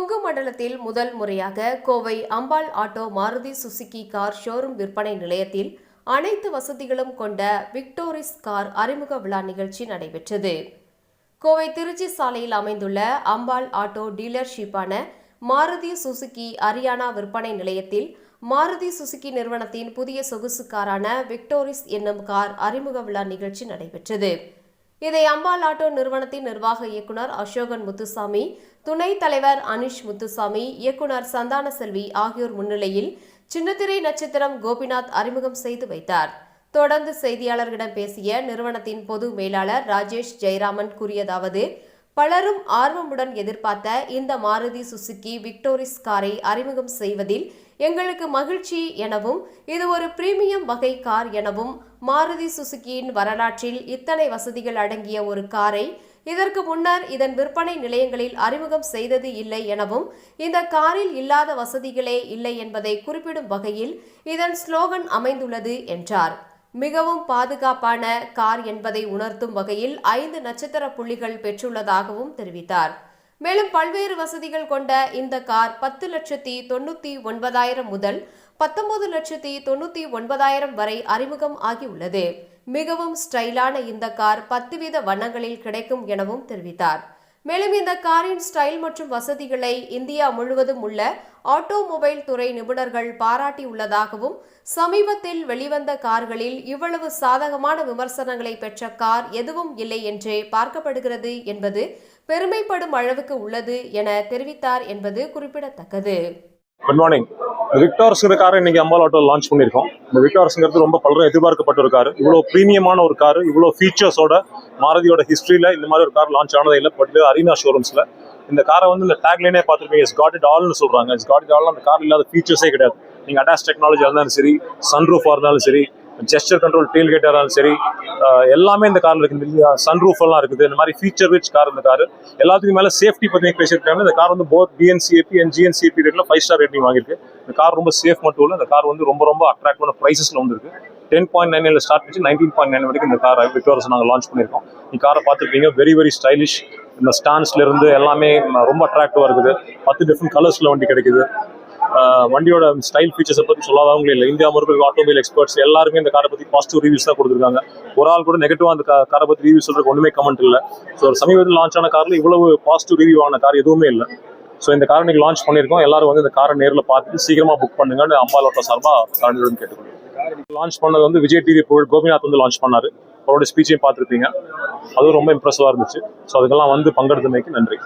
கொங்கு மண்டலத்தில் முதல் முறையாக Kovai Ambal auto Maruti Suzuki car showroom விற்பனை நிலையத்தில் அனைத்து வசதிகளும் கொண்ட விக்டோரிஸ் கார் அறிமுக விழா நிகழ்ச்சி நடைபெற்றது. கோவை திருச்சி சாலையில் அமைந்துள்ள அம்பாள் ஆட்டோ டீலர்ஷிப்பான மாருதி சுசுகி அரியானா விற்பனை நிலையத்தில் மாருதி சுசுகி நிறுவனத்தின் புதிய சொகுசு காரான விக்டோரிஸ் என்னும் கார் அறிமுக விழா நிகழ்ச்சி நடைபெற்றது. இதை அம்பாள் ஆட்டோ நிறுவனத்தின் நிர்வாக இயக்குனர் அசோகன் முத்துசாமி துணைத் தலைவர் அனிஷ் முத்துசாமி இயக்குனர் சந்தான செல்வி ஆகியோர் முன்னிலையில் சின்னத்திரை நட்சத்திரம் கோபிநாத் அறிமுகம் செய்து வைத்தார். தொடர்ந்து செய்தியாளர்களிடம் பேசிய நிறுவனத்தின் பொது மேலாளர் ராஜேஷ் ஜெயராமன் கூறியதாவது பலரும் ஆர்வமுடன் எதிர்பார்த்த இந்த மாருதி சுசுகி விக்டோரிஸ் காரை அறிமுகம் செய்வதில் எங்களுக்கு மகிழ்ச்சி எனவும் இது ஒரு பிரீமியம் வகை கார் எனவும் மாருதி சுசுகியின் வரலாற்றில் இத்தனை வசதிகள் அடங்கிய ஒரு காரை இதற்கு முன்னர் இதன் விற்பனை நிலையங்களில் அறிமுகம் செய்தது இல்லை எனவும் இந்த காரில் இல்லாத வசதிகளே இல்லை என்பதை குறிப்பிடும் வகையில் இதன் ஸ்லோகன் அமைந்துள்ளது என்றார். மிகவும் பாதுகாப்பான கார் என்பதை உணர்த்தும் வகையில் ஐந்து நட்சத்திர புள்ளிகள் பெற்றுள்ளதாகவும் தெரிவித்தார். மேலும் பல்வேறு வசதிகள் கொண்ட இந்த கார் பத்து லட்சத்தி தொண்ணூத்தி ஒன்பதாயிரம் முதல் பத்தொன்பது லட்சத்தி தொண்ணூத்தி ஒன்பதாயிரம் வரை அறிமுகம் ஆகியுள்ளது. மிகவும் ஸ்டைலான இந்த கார் பத்து வீத வண்ணங்களில் கிடைக்கும் எனவும் தெரிவித்தார். மேலும் இந்த காரின் ஸ்டைல் மற்றும் வசதிகளை இந்தியா முழுவதும் உள்ள ஆட்டோமொபைல் துறை நிபுணர்கள் பாராட்டியுள்ளதாகவும் சமீபத்தில் வெளிவந்த கார்களில் இவ்வளவு சாதகமான விமர்சனங்களை பெற்ற கார் எதுவும் இல்லை என்றே பார்க்கப்படுகிறது என்பது பெருமைப்படும் அளவுக்கு உள்ளது என தெரிவித்தார் என்பது குறிப்பிடத்தக்கது. குட் மார்னிங் விக்டார்ஸ்ங்கிற காரை இன்னைக்கு அம்பால் ஆட்டோ லான்ச் பண்ணியிருக்கோம். இந்த விக்டார்ஸ்ங்கிறது ரொம்ப பலரும் எதிர்பார்க்கப்பட்ட ஒரு கார் இவ்வளோ ப்ரீமியமான ஒரு கார் இவ்வளோ ஃபீச்சர்ஸோட மாருதியோட ஹிஸ்ட்ரியில் இந்த மாதிரி ஒரு கார் லான்ச் ஆனதே இல்லை பட் அரீனா ஷோரூம்ஸில் இந்த காரை வந்து இந்த டேக்லைனே பார்த்துருப்பீங்க இஸ் காட் இட் ஆல்னு சொல்கிறாங்க இஸ் காட் இட் ஆல் அந்த கார் இல்லாத ஃபீச்சர்ஸே கிடையாது. நீங்கள் அட்டாச் டெக்னாலஜியாக இருந்தாலும் சரி சன்ரூஃபாக இருந்தாலும் சரி ஜெஸ்டர் கண்ட்ரோல் டீல் கேட்டாலும் சரி எல்லாமே இந்த காரில் இருக்குது சன்ரூஃப் எல்லாம் இருக்குது. இந்த மாதிரி ஃபீச்சர் ரிச் கார் இந்த கார் எல்லாத்துக்கும் மேலே சேஃப்டி பற்றி பேசியிருக்காங்க இந்த கார் வந்து போத் பிஎன்சிஏபி அண்ட் ஜிஎன்சிஏபி ரேட்டில் ஃபைவ் ஸ்டார் ரேட்டிங் வாங்கியிருக்கு. இந்த கார் ரொம்ப சேஃப் மட்டும் இல்லை இந்த கார் வந்து ரொம்ப ரொம்ப அட்ராக்டிவான ப்ரைஸஸில் வந்துருக்கு. டென் பாயிண்ட் நைனில் ஸ்டார்ட் பண்ணி நைன்டீன் பாயிண்ட் நைன் வரைக்கும் இந்த கார் விக்டோரஸ் நாங்கள் லான்ச் பண்ணியிருக்கோம். இந்த காரை பார்த்துருப்பீங்க. வெரி வெரி ஸ்டைலிஷ் இந்த ஸ்டாண்ட்ஸ்ல இருந்து எல்லாமே ரொம்ப அட்ராக்டிவாக இருக்குது. பத்து டிஃப்ரெண்ட் கலர்ஸில் வண்டி கிடைக்குது. வண்டியோட ஸ்டைல் ஃபீச்சர்ஸை பற்றி சொல்லாதவங்களே இல்லை. இந்தியா முழுக்க ஆட்டோமொபைல் எக்ஸ்பர்ட்ஸ் எல்லாருமே இந்த காரை பற்றி பாசிட்டிவ் ரிவ்யூஸ் தான் கொடுத்துருக்காங்க. ஒரு ஆள் கூட நெகட்டிவாக அந்த காரை பற்றி ரிவ்யூ சொல்றதுக்கு ஒன்றுமே கமெண்ட் இல்லை. ஸோ சமீபத்தில் லான்ச் ஆன காரில் இவ்வளவு பாசிட்டிவ் ரிவ்யூ ஆன கார் எதுவுமே இல்லை. ஸோ இந்த காரை நீங்கள் லான்ச் பண்ணியிருக்கோம். எல்லாரும் வந்து இந்த காரை நேரில் பார்த்துட்டு சீக்கிரமாக புக் பண்ணுங்கன்னு அம்பால் ஆட்டோ சார்பாக காரணியுடன் கேட்டுக்கொள்கிறேன் லான்ச் பண்ணது வந்து விஜய் டிவி புகழ் கோபிநாத் வந்து லான்ச் பண்ணாரு. அவரோட ஸ்பீச்சையும் பார்த்துருப்பீங்க. அதுவும் ரொம்ப இம்ப்ரெசிவாக இருந்துச்சு. ஸோ அதுக்கெல்லாம் வந்து பங்கெடுத்தமைக்கு நன்றி.